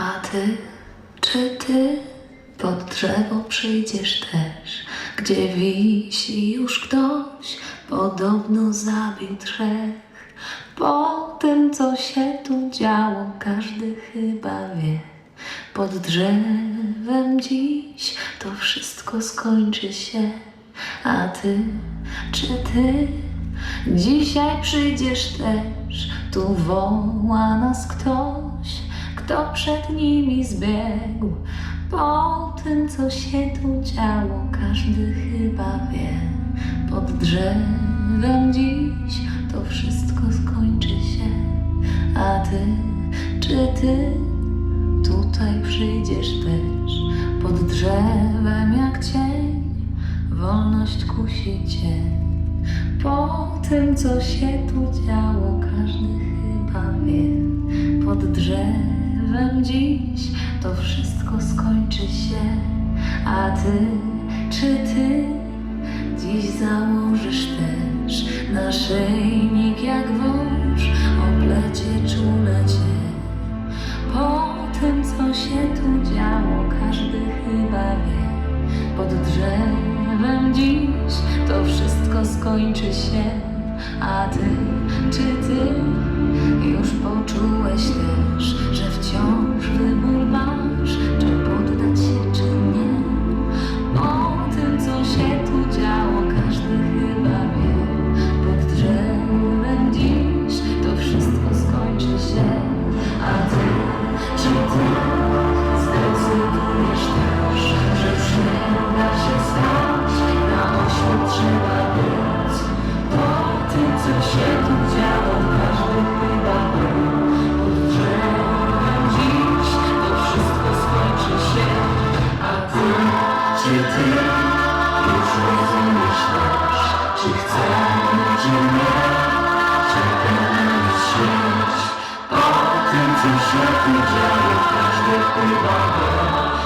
A ty, czy ty pod drzewo przyjdziesz też, gdzie wisi już ktoś, podobno zabił trzech. Po tym, co się tu działo, każdy chyba wie. Pod drzewem dziś to wszystko skończy się. A ty, czy ty dzisiaj przyjdziesz też? Tu woła nas ktoś, kto przed nimi zbiegł. Po tym, co się tu działo, każdy chyba wie. Pod drzewem dziś to wszystko skończy się. A ty, czy ty tutaj przyjdziesz też? Pod drzewem jak cień, wolność kusi cię. Po tym, co się tu działo, każdy chyba wie. Pod drzewem dziś to wszystko skończy się. A ty, czy ty dziś założysz też naszyjnik jak wąż, oplecie czule cię. Po tym, co się tu działo, każdy chyba wie. Pod drzewem dziś to wszystko skończy się. A ty, czy ty już poczułeś też, wciąż wybór masz, ty już rozumiesz czy chcemy, czy nie, czekamy śmierć. Po tym, co się tu działo, każdy chyba